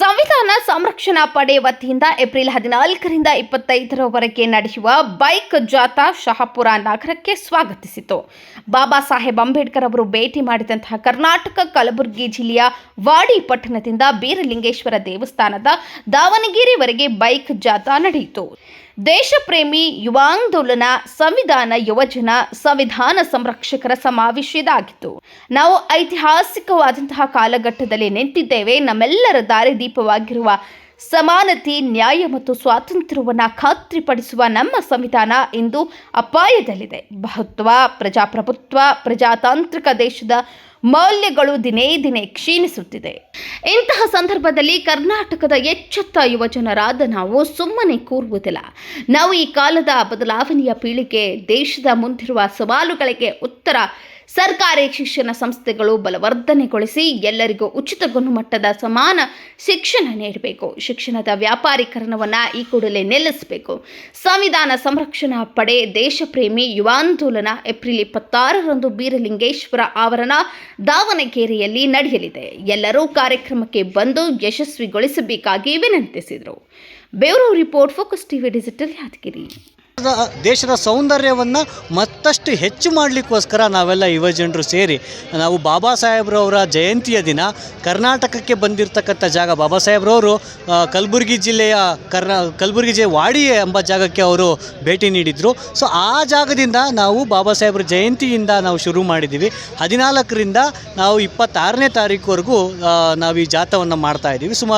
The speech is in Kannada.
ಸಂವಿಧಾನ ಸಂರಕ್ಷಣಾ ಪಡೆ ವತಿಯಿಂದ ಏಪ್ರಿಲ್ ಹದಿನಾಲ್ಕರಿಂದ ಇಪ್ಪತ್ತೈದರವರೆಗೆ ನಡೆಯುವ ಬೈಕ್ ಜಾಥಾ ಶಹಾಪುರ ನಗರಕ್ಕೆ ಸ್ವಾಗತಿಸಿತು. ಬಾಬಾ ಸಾಹೇಬ್ ಅಂಬೇಡ್ಕರ್ ಅವರು ಭೇಟಿ ಮಾಡಿದಂತಹ ಕರ್ನಾಟಕ ಕಲಬುರಗಿ ಜಿಲ್ಲೆಯ ವಾಡಿ ಪಟ್ಟಣದಿಂದ ಬೀರಲಿಂಗೇಶ್ವರ ದೇವಸ್ಥಾನದ ದಾವಣಗೆರೆವರೆಗೆ ಬೈಕ್ ಜಾಥಾ ನಡೆಯಿತು. ದೇಶಪ್ರೇಮಿ ಯುವಾಂದೋಲನ ಸಂವಿಧಾನ ಯುವಜನ ಸಂವಿಧಾನ ಸಂರಕ್ಷಕರ ಸಮಾವೇಶ ಇದಾಗಿತ್ತು ನಾವು ಐತಿಹಾಸಿಕವಾದಂತಹ ಕಾಲಘಟ್ಟದಲ್ಲಿ ನಿಂತಿದ್ದೇವೆ. ನಮ್ಮೆಲ್ಲರ ದಾರಿದೀಪವಾಗಿರುವ ಸಮಾನತೆ, ನ್ಯಾಯ ಮತ್ತು ಸ್ವಾತಂತ್ರ್ಯವನ್ನು ಖಾತ್ರಿಪಡಿಸುವ ನಮ್ಮ ಸಂವಿಧಾನ ಇಂದು ಅಪಾಯದಲ್ಲಿದೆ. ಬಹುತ್ವ ಪ್ರಜಾಪ್ರಭುತ್ವ, ಪ್ರಜಾತಾಂತ್ರಿಕ ದೇಶದ ಮೌಲ್ಯಗಳು ದಿನೇ ದಿನೇ ಕ್ಷೀಣಿಸುತ್ತಿದೆ. ಇಂತಹ ಸಂದರ್ಭದಲ್ಲಿ ಕರ್ನಾಟಕದ ಎಚ್ಚೆತ್ತ ಯುವಜನರಾದ ನಾವು ಸುಮ್ಮನೆ ಕೂರುವುದಿಲ್ಲ. ನಾವು ಈ ಕಾಲದ ಬದಲಾವಣೆಯ ಪೀಳಿಗೆ ದೇಶದ ಮುಂದಿರುವ ಸವಾಲುಗಳಿಗೆ ಉತ್ತರ ಸರ್ಕಾರಿ ಶಿಕ್ಷಣ ಸಂಸ್ಥೆಗಳು ಬಲವರ್ಧನೆಗೊಳಿಸಿ ಎಲ್ಲರಿಗೂ ಉಚಿತ ಗುಣಮಟ್ಟದ ಸಮಾನ ಶಿಕ್ಷಣ ನೀಡಬೇಕು. ಶಿಕ್ಷಣದ ವ್ಯಾಪಾರೀಕರಣವನ್ನು ಈ ಕೂಡಲೇ ನಿಲ್ಲಿಸಬೇಕು. ಸಂವಿಧಾನ ಸಂರಕ್ಷಣಾ ಪಡೆ ದೇಶಪ್ರೇಮಿ ಯುವಾಂದೋಲನ ಏಪ್ರಿಲ್ ಇಪ್ಪತ್ತಾರರಂದು ಬೀರಲಿಂಗೇಶ್ವರ ಆವರಣ ದಾವಣಗೆರೆಯಲ್ಲಿ ನಡೆಯಲಿದೆ. ಎಲ್ಲರೂ ಕಾರ್ಯಕ್ರಮಕ್ಕೆ ಬಂದು ಯಶಸ್ವಿಗೊಳಿಸಬೇಕಾಗಿ ವಿನಂತಿಸಿದರು. Bureau report, focus TV digital Yadgiri. The- ದೇಶದ ಸೌಂದರ್ಯವನ್ನು ಮತ್ತಷ್ಟು ಹೆಚ್ಚು ಮಾಡಲಿಕ್ಕೋಸ್ಕರ ನಾವೆಲ್ಲ ಯುವಜನರು ಸೇರಿ, ನಾವು ಬಾಬಾ ಸಾಹೇಬ್ರವರ ಜಯಂತಿಯ ದಿನ, ಕರ್ನಾಟಕಕ್ಕೆ ಬಂದಿರತಕ್ಕಂಥ ಜಾಗ ಬಾಬಾ ಸಾಹೇಬ್ರವರು ಕಲಬುರಗಿ ಜಿಲ್ಲೆಯ ಕರ್ನಾ, ಕಲಬುರಗಿ ಜಿಲ್ಲೆ ವಾಡಿ ಎಂಬ ಜಾಗಕ್ಕೆ ಅವರು ಭೇಟಿ ನೀಡಿದರು. ಸೊ ಆ ಜಾಗದಿಂದ ನಾವು ಬಾಬಾ ಸಾಹೇಬ್ರ ಜಯಂತಿಯಿಂದ ನಾವು ಶುರು ಮಾಡಿದ್ದೀವಿ. ಹದಿನಾಲ್ಕರಿಂದ ನಾವು ಇಪ್ಪತ್ತಾರನೇ ತಾರೀಕುವರೆಗೂ ನಾವು ಈ ಜಾಥವನ್ನು ಮಾಡ್ತಾ ಇದ್ದೀವಿ. ಸುಮಾರು